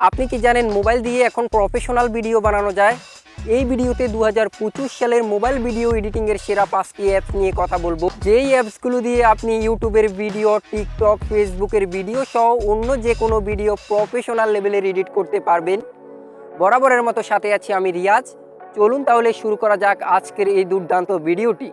আপনি কি জানেন মোবাইল দিয়ে এখন প্রফেশনাল ভিডিও বানানো যায়? এই ভিডিওতে দু হাজার পঁচিশ সালের মোবাইল ভিডিও এডিটিংয়ের সেরা পাঁচটি অ্যাপস নিয়ে কথা বলব। যেই অ্যাপসগুলো দিয়ে আপনি ইউটিউবের ভিডিও টিকটক ফেসবুকের ভিডিও সহ অন্য যে কোনো ভিডিও প্রফেশনাল লেভেলের এডিট করতে পারবেন। বরাবরের মতো সাথে আছি আমি রিয়াজ। চলুন তাহলে শুরু করা যাক আজকের এই দুর্দান্ত ভিডিওটি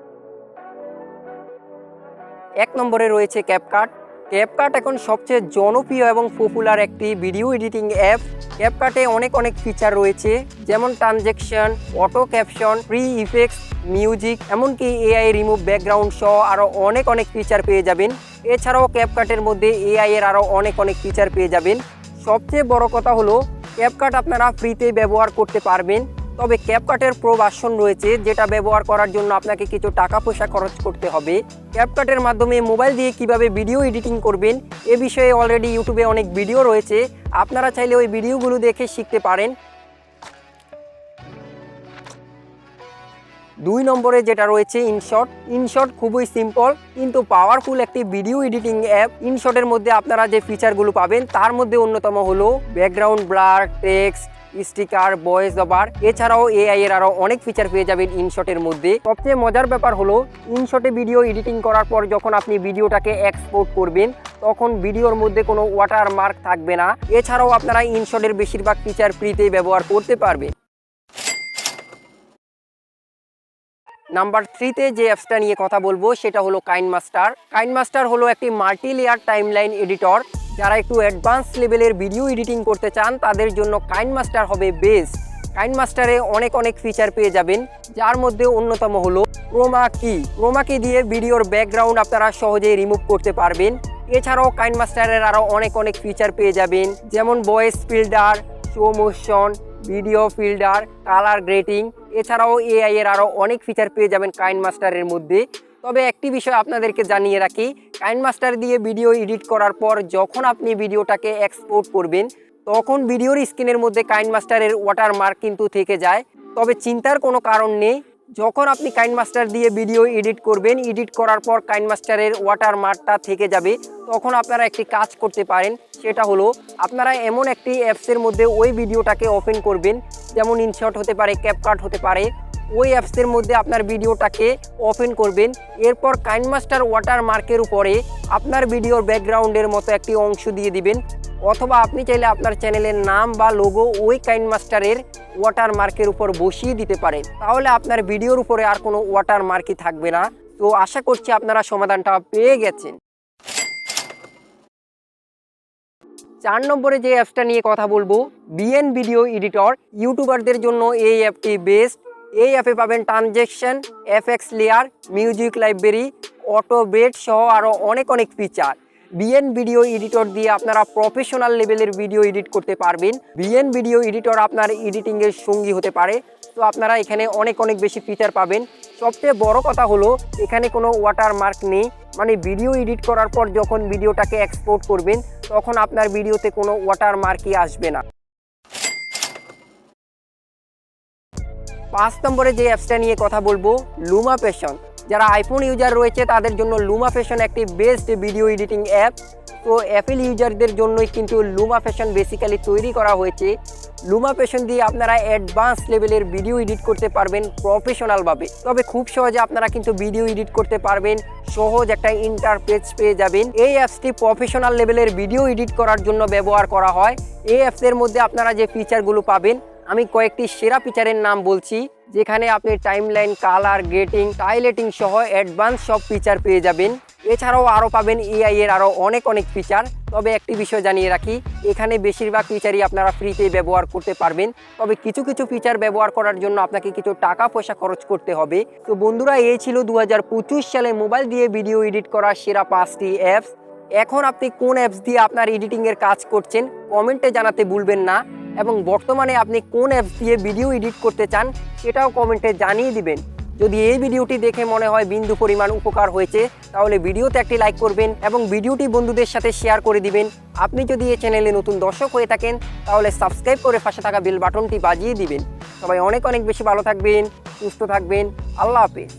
এক নম্বরে রয়েছে ক্যাপকাট ক্যাপকাট এখন সবচেয়ে জনপ্রিয় এবং পপুলার একটি ভিডিও এডিটিং অ্যাপ ক্যাপকাটে অনেক অনেক ফিচার রয়েছে, যেমন transaction auto caption free effects music এমনকি এআই রিমুভ ব্যাকগ্রাউন্ড সহ আরও অনেক অনেক ফিচার পেয়ে যাবেন। এছাড়াও ক্যাপকাটের মধ্যে এআই এর আরও অনেক অনেক ফিচার পেয়ে যাবেন। সবচেয়ে বড় কথা হলো ক্যাপকাট আপনারা ফ্রিতে ব্যবহার করতে পারবেন। তবে ক্যাপকাটের প্রো ভার্সন রয়েছে, যেটা ব্যবহার করার জন্য আপনাকে কিছু টাকা পয়সা খরচ করতে হবে। ক্যাপকাটের মাধ্যমে মোবাইল দিয়ে কীভাবে ভিডিও এডিটিং করবেন, এ বিষয়ে অলরেডি ইউটিউবে অনেক ভিডিও রয়েছে। আপনারা চাইলে ওই ভিডিওগুলো দেখে শিখতে পারেন। দুই নম্বরে যেটা রয়েছে ইনশট ইনশট খুবই সিম্পল কিন্তু পাওয়ারফুল একটি ভিডিও এডিটিং অ্যাপ ইনশটের মধ্যে আপনারা যে ফিচারগুলো পাবেন, তার মধ্যে অন্যতম হলো background blur text sticker voice over এছাড়াও এআই এর আরও অনেক ফিচার পেয়ে যাবেন ইনশটের মধ্যে। সবচেয়ে মজার ব্যাপার হলো ইনশটে ভিডিও এডিটিং করার পর যখন আপনি ভিডিওটাকে এক্সপোর্ট করবেন, তখন ভিডিওর মধ্যে কোনো ওয়াটার মার্ক থাকবে না। এছাড়াও আপনারা ইনশটের বেশিরভাগ ফিচার ফ্রিতেই ব্যবহার করতে পারবেন। নাম্বার থ্রিতে যে অ্যাপসটা নিয়ে কথা বলব, সেটা হলো কাইন মাস্টার কাইন মাস্টার হলো একটি মাল্টি লেয়ার টাইমলাইন এডিটর যারা একটু অ্যাডভান্স লেভেলের ভিডিও এডিটিং করতে চান, তাদের জন্য কাইন মাস্টার হবে বেস্ট কাইন মাস্টারে অনেক অনেক ফিচার পেয়ে যাবেন, যার মধ্যে অন্যতম হলো ক্রোমা কি ক্রোমা কি দিয়ে ভিডিওর ব্যাকগ্রাউন্ড আপনারা সহজেই রিমুভ করতে পারবেন। এছাড়াও কাইন মাস্টারের আরও অনেক অনেক ফিচার পেয়ে যাবেন, যেমন voice filter slow motion video filter colour grading এছাড়াও এআই এর আরও অনেক ফিচার পেয়ে যাবেন কাইন মাস্টারের মধ্যে। তবে একটি বিষয় আপনাদেরকে জানিয়ে রাখি, কাইন মাস্টার দিয়ে ভিডিও এডিট করার পর যখন আপনি ভিডিওটাকে এক্সপোর্ট করবেন, তখন ভিডিওর স্ক্রিনের মধ্যে কাইন মাস্টারের ওয়াটার মার্ক কিন্তু থেকে যায়। তবে চিন্তার কোনো কারণ নেই, যখন আপনি কাইন মাস্টার দিয়ে ভিডিও এডিট করবেন, এডিট করার পর কাইন মাস্টারের ওয়াটার মার্কটা থেকে যাবে, তখন আপনারা একটি কাজ করতে পারেন, সেটা হলো আপনারা এমন একটি অ্যাপসের মধ্যে ওই ভিডিওটাকে ওপেন করবেন, যেমন ইনশট হতে পারে ক্যাপকাট হতে পারে ওই অ্যাপসের মধ্যে আপনার ভিডিওটাকে ওপেন করবেন। এরপর কাইন মাস্টার ওয়াটার মার্কের উপরে আপনার ভিডিওর ব্যাকগ্রাউন্ডের মতো একটি অংশ দিয়ে দিবেন। অথবা আপনি চাইলে আপনার চ্যানেলের নাম বা লোগো ওই কাইন মাস্টারের ওয়াটার মার্কের উপর বসিয়ে দিতে পারেন। তাহলে আপনার ভিডিওর উপরে আর কোনো ওয়াটার মার্কই থাকবে না। তো আশা করছি আপনারা সমাধানটা পেয়ে গেছেন। চার নম্বরে যে অ্যাপসটা নিয়ে কথা বলব, বিএন ভিডিও এডিটর। ইউটিউবারদের জন্য এই অ্যাপটি বেস্ট। এই অ্যাপে পাবেন transaction, FX layer, music library, auto beat সহ আরও অনেক অনেক ফিচার বিএন ভিডিও এডিটর দিয়ে আপনারা প্রফেশনাল লেভেলের ভিডিও এডিট করতে পারবেন। বিএন ভিডিও এডিটর আপনার এডিটিংয়ের সঙ্গী হতে পারে। তো আপনারা এখানে অনেক অনেক বেশি ফিচার পাবেন। সবচেয়ে বড় কথা হলো, এখানে কোনো ওয়াটার মার্ক নেই। মানে ভিডিও এডিট করার পর যখন ভিডিওটাকে এক্সপোর্ট করবেন, তখন আপনার ভিডিওতে কোনো ওয়াটার মার্কই আসবে না। পাঁচ নম্বরে যে অ্যাপসটা নিয়ে কথা বলব লুমা ফ্যাশন যারা আইফোন ইউজার রয়েছে, তাদের জন্য লুমা ফ্যাশন একটি বেস্ট ভিডিও এডিটিং অ্যাপ তো অ্যাপেল ইউজারদের জন্যই কিন্তু লুমা ফ্যাশন বেসিক্যালি তৈরি করা হয়েছে। লুমা ফ্যাশন দিয়ে আপনারা অ্যাডভান্স লেভেলের ভিডিও এডিট করতে পারবেন প্রফেশনালভাবে তবে খুব সহজে আপনারা কিন্তু ভিডিও এডিট করতে পারবেন, সহজ একটা ইন্টারফেস পেয়ে যাবেন। এই অ্যাপসটি প্রফেশনাল লেভেলের ভিডিও এডিট করার জন্য ব্যবহার করা হয়। এই অ্যাপসের মধ্যে আপনারা যে ফিচারগুলো পাবেন আমি কয়েকটি সেরা ফিচারের নাম বলছি, যেখানে আপনি টাইমলাইন কালার গেটিং টাইলেটিং সহ অ্যাডভান্স সব ফিচার পেয়ে যাবেন। এছাড়াও আরও পাবেন এআই এর আরও অনেক অনেক ফিচার তবে একটি বিষয় জানিয়ে রাখি, এখানে বেশিরভাগ ফিচারই আপনারা ফ্রিতে ব্যবহার করতে পারবেন। তবে কিছু কিছু ফিচার ব্যবহার করার জন্য আপনাকে কিছু টাকা পয়সা খরচ করতে হবে। তো বন্ধুরা এই ছিল দু হাজার পঁচিশ সালে মোবাইল দিয়ে ভিডিও এডিট করার সেরা পাঁচটি অ্যাপস এখন আপনি কোন অ্যাপস দিয়ে আপনার এডিটিংয়ের কাজ করছেন কমেন্টে জানাতে ভুলবেন না। এবং বর্তমানে আপনি কোন অ্যাপস দিয়ে ভিডিও এডিট করতে চান সেটাও কমেন্টে জানিয়ে দিবেন। যদি এই ভিডিওটি দেখে মনে হয় বিন্দু পরিমাণ উপকার হয়েছে, তাহলে ভিডিওতে একটি লাইক করবেন এবং ভিডিওটি বন্ধুদের সাথে শেয়ার করে দিবেন। আপনি যদি এই চ্যানেলে নতুন দর্শক হয়ে থাকেন, তাহলে সাবস্ক্রাইব করে পাশে থাকা বেল বাটনটি বাজিয়ে দিবেন। সবাই অনেক অনেক বেশি ভালো থাকবেন, সুস্থ থাকবেন। আল্লাহ হাফেজ।